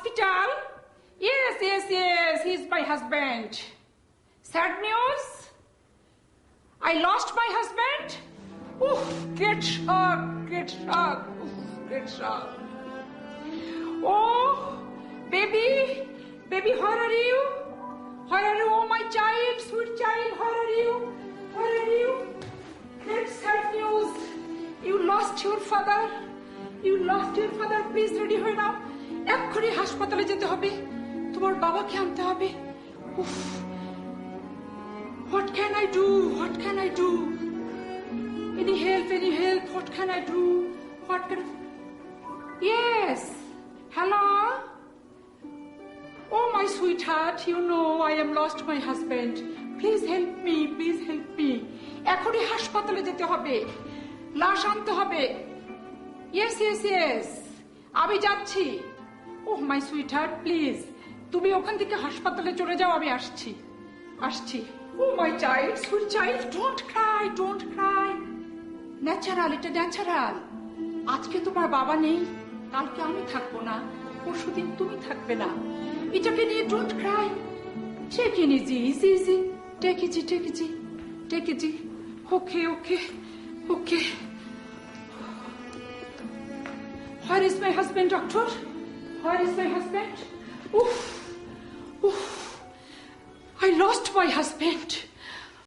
hospital? Yes, yes, yes, he's my husband. Sad news? I lost my husband? Oof, get shocked, get shocked, Oof, get shocked. Oh, baby, baby, how are you? How are you, oh my child, sweet child, how are you? How are you? Next sad news. You lost your father. You lost your father. Please ready her now. এক্ষুনি হাসপাতালে যেতে হবে তোমার বাবাকে আনতে হবে উফ What can I do? What can I do? Any help? Any help? What can I do? What can? Yes. Hello. Oh, my sweetheart, you know I am lost my husband. Please help me. Please help me. এখনই হাসপাতালে যেতে হবে লাশ আনতে হবে yes yes yes আমি যাচ্ছি oh my sweetheart please. তুমি ওখান থেকে হাসপাতালে চলে যাও আমি আসছি। আসছি। ও my child sweet child don't cry don't cry. Natural এটা ন্যাচারাল। আজকে তোমার বাবা নেই কালকে আমি থাকব না পরশুদিন তুমি থাকবে না। এটাকে নিয়ে don't cry. Take in easy easy easy take easy take easy take easy okay okay okay Where is my husband, doctor? Where is my husband? Oof, oof. I lost my husband.